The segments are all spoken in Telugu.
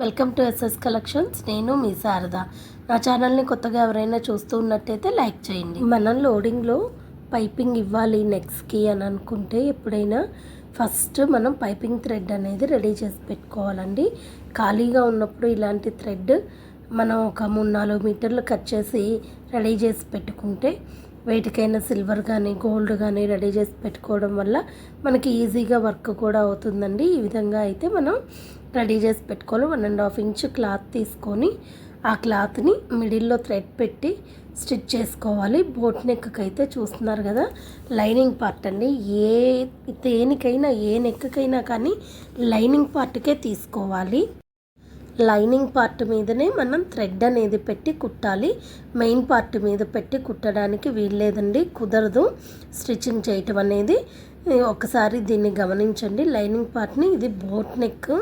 Welcome to SS collections. నేను మీ శారద. నా ఛానల్ని కొత్తగా ఎవరైనా చూస్తూ ఉన్నట్టయితే లైక్ చేయండి. మనం లోడింగ్లో పైపింగ్ ఇవ్వాలి నెక్స్ట్కి అని అనుకుంటే ఎప్పుడైనా ఫస్ట్ మనం పైపింగ్ థ్రెడ్ అనేది రెడీ చేసి పెట్టుకోవాలండి. ఖాళీగా ఉన్నప్పుడు ఇలాంటి థ్రెడ్ మనం ఒక మూడు నాలుగు మీటర్లు కట్ చేసి రెడీ చేసి పెట్టుకుంటే వేటికైనా సిల్వర్ కానీ గోల్డ్ కానీ రెడీ చేసి పెట్టుకోవడం వల్ల మనకి ఈజీగా వర్క్ కూడా అవుతుందండి. ఈ విధంగా అయితే మనం రెడీ చేసి పెట్టుకోవాలి. One and half inch cloth తీసుకొని ఆ క్లాత్ని మిడిల్లో థ్రెడ్ పెట్టి స్టిచ్ చేసుకోవాలి. బోట్ నెక్కి అయితే చూస్తున్నారు కదా లైనింగ్ పార్ట్ అండి. ఏ దేనికైనా ఏ నెక్కకైనా కానీ లైనింగ్ పార్ట్కే తీసుకోవాలి. లైనింగ్ పార్ట్ మీదనే మనం థ్రెడ్ అనేది పెట్టి కుట్టాలి. మెయిన్ పార్ట్ మీద పెట్టి కుట్టడానికి వీల్లేదండి కుదరదు స్టిచ్చింగ్ చేయటం అనేది. ఒకసారి దీన్ని గమనించండి. లైనింగ్ పార్ట్ని ఇది బోట్ నెక్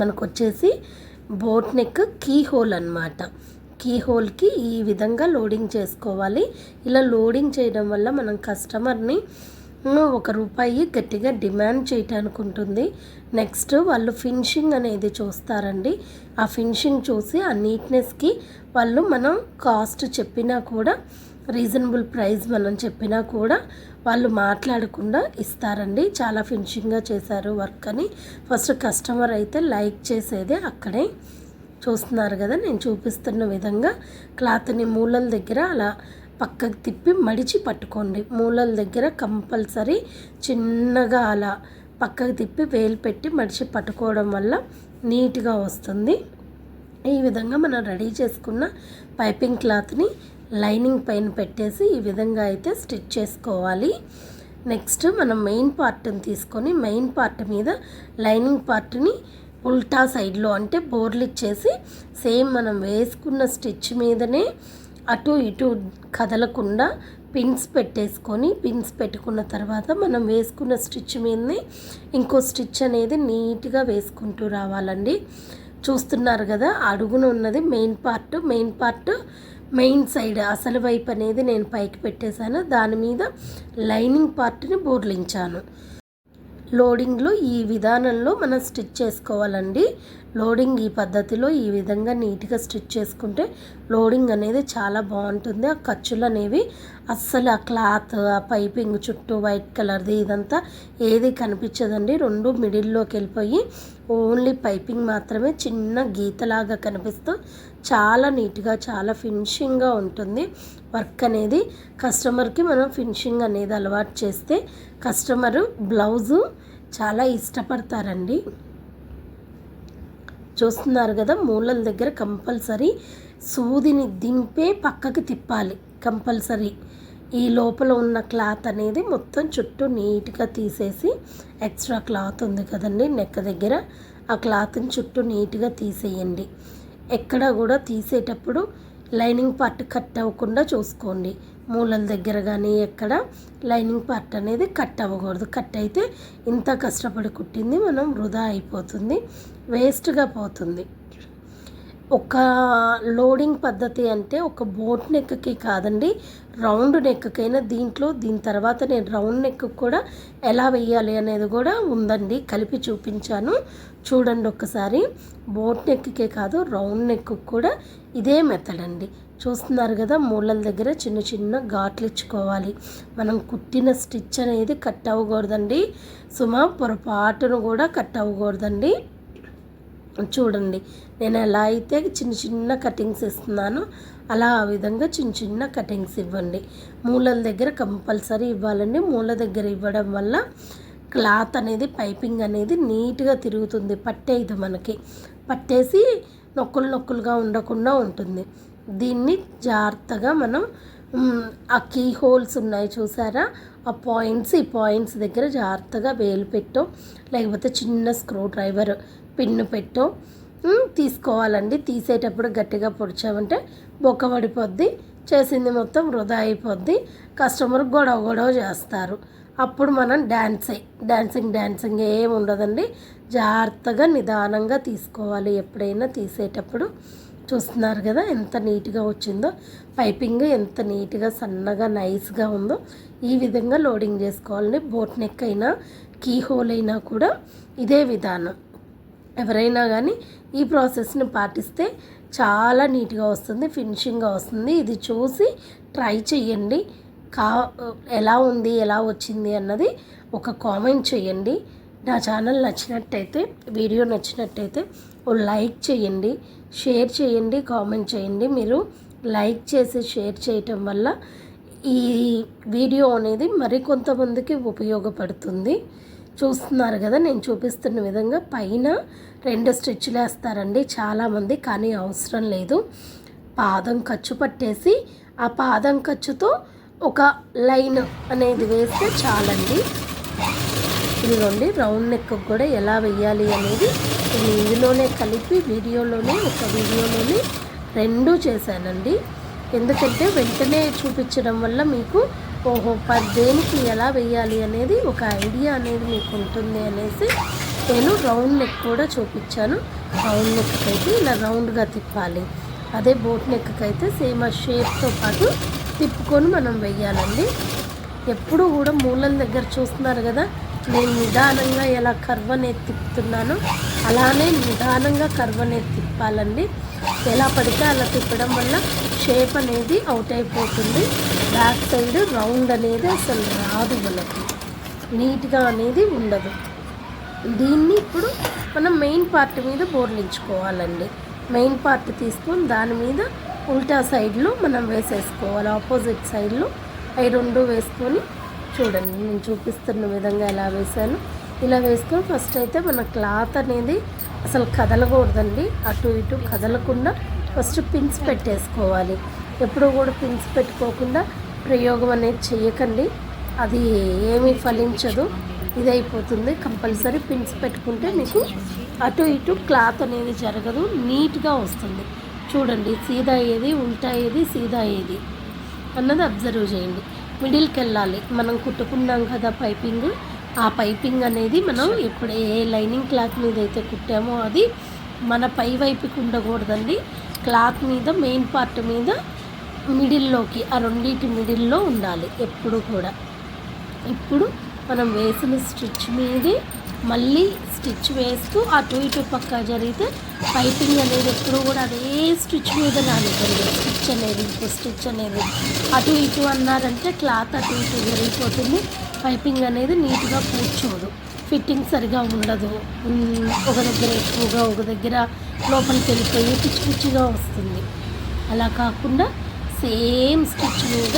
మనకు వచ్చేసి బోట్ నెక్ కీ హోల్ అనమాట కీ హోల్కి ఈ విధంగా లోడింగ్ చేసుకోవాలి. ఇలా లోడింగ్ చేయడం వల్ల మనం కస్టమర్ని ఒక రూపాయి గట్టిగా డిమాండ్ చేయటానికి ఉంటుంది నెక్స్ట్ వాళ్ళు ఫినిషింగ్ అనేది చూస్తారండి. ఆ ఫినిషింగ్ చూసి ఆ నీట్నెస్కి వాళ్ళు మనం కాస్ట్ చెప్పినా కూడా రీజనబుల్ ప్రైస్ మనం చెప్పినా కూడా వాళ్ళు మాట్లాడకుండా ఇస్తారండి. చాలా ఫినిషింగ్గా చేశారు వర్క్ అని. ఫస్ట్ కస్టమర్ అయితే లైక్ చేసేదే అక్కడే చూస్తున్నారు కదా నేను చూపిస్తున్న విధంగా. క్లాత్ని మూలల దగ్గర అలా పక్కకు తిప్పి మడిచి పట్టుకోండి. మూలల దగ్గర కంపల్సరీ చిన్నగా అలా పక్కకు తిప్పి వేలు పెట్టి మడిచి పట్టుకోవడం వల్ల నీట్గా వస్తుంది. ఈ విధంగా మనం రెడీ చేసుకున్న పైపింగ్ క్లాత్ని లైనింగ్ పైన పెట్టేసి ఈ విధంగా అయితే స్టిచ్ చేసుకోవాలి. నెక్స్ట్ మనం మెయిన్ పార్ట్ని తీసుకొని మెయిన్ పార్ట్ మీద లైనింగ్ పార్ట్ని ఉల్టా సైడ్లో అంటే బోర్లు ఇచ్చేసి సేమ్ మనం వేసుకున్న స్టిచ్ మీదనే అటు ఇటు కదలకుండా పిన్స్ పెట్టేసుకొని పిన్స్ పెట్టుకున్న తర్వాత మనం వేసుకున్న స్టిచ్ మీదనే ఇంకో స్టిచ్ అనేది నీట్గా వేసుకుంటూ రావాలండి. చూస్తున్నారు కదా అడుగున ఉన్నది main part main part main side అసలు వైపు అనేది నేను పైకి పెట్టేశాను. దాని మీద లైనింగ్ పార్ట్ని బోర్లించాను. లోడింగ్లు ఈ విధానంలో మనం స్టిచ్ చేసుకోవాలండి. లోడింగ్ ఈ పద్ధతిలో ఈ విధంగా నీట్గా స్టిచ్ చేసుకుంటే లోడింగ్ అనేది చాలా బాగుంటుంది. ఆ ఖర్చులు అనేవి అస్సలు ఆ క్లాత్ ఆ పైపింగ్ చుట్టూ వైట్ కలర్ది ఇదంతా ఏది కనిపించదండి. రెండు మిడిల్లోకి వెళ్ళిపోయి ఓన్లీ పైపింగ్ మాత్రమే చిన్న గీతలాగా కనిపిస్తూ చాలా నీట్గా చాలా ఫినిషింగ్గా ఉంటుంది. వర్క్ అనేది కస్టమర్కి మనం ఫినిషింగ్ అనేది అలవాటు చేస్తే కస్టమరు బ్లౌజు చాలా ఇష్టపడతారండి. చూస్తున్నారు కదా మూలల దగ్గర కంపల్సరీ సూదిని దింపే పక్కకి తిప్పాలి కంపల్సరీ. ఈ లోపల ఉన్న క్లాత్ అనేది మొత్తం చుట్టూ నీట్గా తీసేసి ఎక్స్ట్రా క్లాత్ ఉంది కదండి నెక్క దగ్గర. ఆ క్లాత్ని చుట్టూ నీట్గా తీసేయండి. ఎక్కడ కూడా తీసేటప్పుడు లైనింగ్ పార్ట్ కట్ అవ్వకుండా చూసుకోండి. మూలల దగ్గర కానీ ఎక్కడ లైనింగ్ పార్ట్ అనేది కట్ అవ్వకూడదు. కట్ అయితే ఇంత కష్టపడి కుట్టింది మనం వృధా అయిపోతుంది. వేస్ట్గా పోతుంది. ఒక లోడింగ్ పద్ధతి అంటే ఒక బోట్ నెక్కి కాదండి రౌండ్ నెక్కకైనా దీంట్లో దీని తర్వాత నేను రౌండ్ నెక్ కూడా ఎలా వేయాలి అనేది కూడా ఉందండి కలిపి చూపించాను. చూడండి ఒక్కసారి బోట్ నెక్కే కాదు రౌండ్ నెక్ కూడా ఇదే మెథడ్ అండి. చూస్తున్నారు కదా మూలల దగ్గర చిన్న చిన్న ఘాట్లు ఇచ్చుకోవాలి. మనం కుట్టిన స్టిచ్ అనేది కట్ అవ్వకూడదండి. సుమా పొరపాటును కూడా కట్ అవ్వకూడదండి. చూడండి. నేను ఎలా అయితే చిన్న చిన్న కటింగ్స్ ఇస్తున్నానో అలా ఆ విధంగా చిన్న చిన్న కటింగ్స్ ఇవ్వండి. మూలల దగ్గర కంపల్సరీ ఇవ్వాలండి. మూల దగ్గర ఇవ్వడం వల్ల క్లాత్ అనేది పైపింగ్ అనేది నీట్గా తిరుగుతుంది. పట్టేది మనకి. పట్టేసి నొక్కులు నొక్కులుగా ఉండకుండా ఉంటుంది. దీన్ని జాగ్రత్తగా మనం ఆ కీ హోల్స్ ఉన్నాయి చూసారా? ఆ పాయింట్స్ ఈ పాయింట్స్ దగ్గర జాగ్రత్తగా వేలు పెట్టో లేకపోతే చిన్న స్క్రూ డ్రైవర్ పిన్ను పెట్టు. తీసుకోవాలండి. తీసేటప్పుడు గట్టిగా పొడిచామంటే బొక్క పడిపోద్ది. చేసింది మొత్తం వృధా అయిపోద్ది. కస్టమర్ గొడవ గొడవ చేస్తారు. అప్పుడు మనం డ్యాన్సే డ్యాన్సింగ్ డ్యాన్సింగ్ ఏమి ఉండదండి. జాగ్రత్తగా నిదానంగా తీసుకోవాలి ఎప్పుడైనా తీసేటప్పుడు. చూస్తున్నారు కదా ఎంత నీట్గా వచ్చిందో. పైపింగ్ ఎంత నీట్గా సన్నగా నైస్గా ఉందో. ఈ విధంగా లోడింగ్ చేసుకోవాలండి. బోట్ నెక్ అయినా కీ హోల్ అయినా కూడా ఇదే విధానం. ఎవరైనా కానీ ఈ ప్రాసెస్ని పాటిస్తే చాలా నీట్గా వస్తుంది ఫినిషింగ్గా వస్తుంది. ఇది చూసి ట్రై చేయండి కా ఎలా ఉంది ఎలా వచ్చింది అన్నది ఒక కామెంట్ చేయండి నా ఛానల్ నచ్చినట్టయితే వీడియో నచ్చినట్టయితే ఓ లైక్ చేయండి షేర్ చేయండి కామెంట్ చేయండి మీరు లైక్ చేసి షేర్ చేయటం వల్ల ఈ వీడియో అనేది మరికొంతమందికి ఉపయోగపడుతుంది. చూస్తున్నారు కదా నేను చూపిస్తున్న విధంగా పైన రెండు స్టిచ్లు వేస్తారండి చాలామంది కానీ అవసరం లేదు. పాదం ఖర్చు పట్టేసి ఆ పాదం ఖర్చుతో ఒక లైన్ అనేది వేస్తే చాలండి. ఇదిగోండి రౌండ్ నెక్ కూడా ఎలా వెయ్యాలి అనేది నేను ఇందులోనే కలిపి వీడియోలోనే ఒక వీడియోలోనే రెండు చేశానండి. ఎందుకంటే వెంటనే చూపించడం వల్ల మీకు ఓహో పర్ దేనికి ఎలా వెయ్యాలి అనేది ఒక ఐడియా అనేది మీకు ఉంటుంది అనేసి నేను రౌండ్ నెక్ కూడా చూపించాను. రౌండ్ నెక్కి అయితే ఇలా రౌండ్గా తిప్పాలి. అదే బోట్ నెక్కి అయితే సేమ్ ఆ షేప్తో పాటు తిప్పుకొని మనం వెయ్యాలండి. ఎప్పుడు కూడా మూలల దగ్గర చూస్తున్నారు కదా నేను నిదానంగా ఎలా కర్వ్ అనేది తిప్పుతున్నానో అలానే నిదానంగా కర్వ్ అనేది తిప్పాలండి. ఎలా పడితే అలా తిప్పడం వల్ల షేప్ అనేది అవుట్ అయిపోతుంది. బ్యాక్ సైడ్ రౌండ్ అనేది అసలు రాదు మనకి నీట్గా అనేది ఉండదు. దీన్ని ఇప్పుడు మనం మెయిన్ పార్ట్ మీద బోర్లించుకోవాలండి మెయిన్ పార్ట్ తీసుకొని దాని మీద ఉల్టా సైడ్లో మనం వేసేసుకోవాలి. ఆపోజిట్ సైడ్లో అవి రెండు వేసుకొని చూడండి. నేను చూపిస్తున్న విధంగా ఎలా వేసాను ఇలా వేసుకొని ఫస్ట్ అయితే మన క్లాత్ అనేది అసలు కదలకూడదండి. అటు ఇటు కదలకుండా ఫస్ట్ పిన్స్ పెట్టేసుకోవాలి. ఎప్పుడూ కూడా పిన్స్ పెట్టుకోకుండా ప్రయోగం అనేది చేయకండి అది ఏమీ ఫలించదు. ఇది అయిపోతుంది కంపల్సరీ పిన్స్ పెట్టుకుంటే మీకు అటు ఇటు క్లాత్ అనేది జరగదు. నీట్గా వస్తుంది. చూడండి సీదా ఏది ఉల్టా ఏది సీదా ఏది అన్నది అబ్జర్వ్ చేయండి. మిడిల్కి వెళ్ళాలి. మనం కుట్టుకున్నాం కదా పైపింగ్. ఆ పైపింగ్ అనేది మనం ఎప్పుడు ఏ లైనింగ్ క్లాత్ మీద అయితే కుట్టామో అది మన పై వైపుకి ఉండకూడదండి. క్లాత్ మీద మెయిన్ పార్ట్ మీద మిడిల్లోకి ఆ రెండింటి మిడిల్లో ఉండాలి ఎప్పుడు కూడా. ఇప్పుడు మనం వేసిన స్టిచ్ మీది మళ్ళీ స్టిచ్ వేస్తూ అటు ఇటు పక్క జరిగితే పైపింగ్ అనేది ఎప్పుడు కూడా అదే స్టిచ్ మీద రానివ్వండి స్టిచ్ అనేది ఇంకో స్టిచ్ అనేది. అటు ఇటు అన్నారంటే క్లాత్ అటు ఇటు జరిగిపోతుంది. పైపింగ్ అనేది నీట్గా కూర్చోదు. ఫిట్టింగ్ సరిగా ఉండదు. ఒక దగ్గర ఎక్కువగా ఒక దగ్గర లోపలికి వెళ్ళిపోయి పిచ్చి పిచ్చిగా వస్తుంది. అలా కాకుండా సేమ్ స్టిచ్ మీద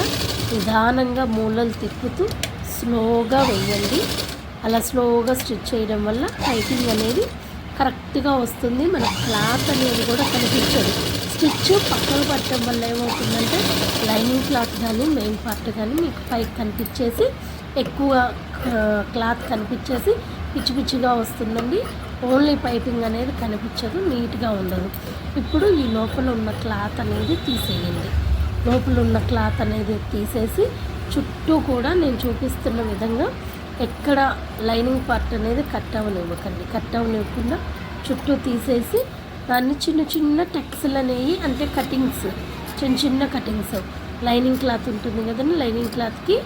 నిదానంగా మూలలు తిప్పుతూ స్లోగా వేయండి. అలా స్లోగా స్టిచ్ చేయడం వల్ల టైటింగ్ అనేది కరెక్ట్గా వస్తుంది. మన క్లాత్ అనేది కూడా కనిపించదు. స్టిచ్ పక్కన పట్టడం వల్ల ఏమవుతుందంటే లైనింగ్ క్లాత్ కానీ మెయిన్ పార్ట్ కానీ మీకు పైకి కనిపించేసి ఎక్కువ క్లాత్ కనిపించేసి పిచ్చి పిచ్చిగా వస్తుందండి. ఓన్లీ పైపింగ్ అనేది కనిపించదు నీట్గా ఉండదు. ఇప్పుడు ఈ లోపల ఉన్న క్లాత్ అనేది తీసేయండి. లోపల ఉన్న క్లాత్ అనేది తీసేసి చుట్టూ కూడా నేను చూపిస్తున్న విధంగా ఎక్కడ లైనింగ్ పార్ట్ అనేది కట్ అవ్వనివ్వకండి కట్ అవ్వనివ్వకుండా చుట్టూ తీసేసి దాన్ని చిన్న చిన్న టెక్స్లు అనేవి అంటే కటింగ్స్ చిన్న చిన్న కటింగ్స్. లైనింగ్ క్లాత్ ఉంటుంది కదండి లైనింగ్ క్లాత్కి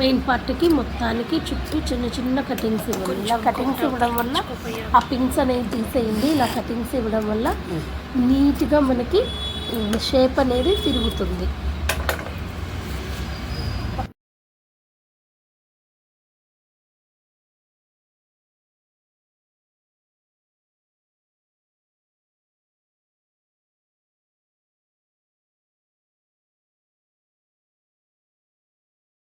మెయిన్ పార్ట్కి మొత్తానికి చుట్టూ చిన్న చిన్న కటింగ్స్ ఇవ్వండి. ఇలా కటింగ్స్ ఇవ్వడం వల్ల ఆ పింక్స్ అనేవి తీసేయండి. ఇలా కటింగ్స్ ఇవ్వడం వల్ల నీట్గా మనకి షేప్ అనేది తిరుగుతుంది.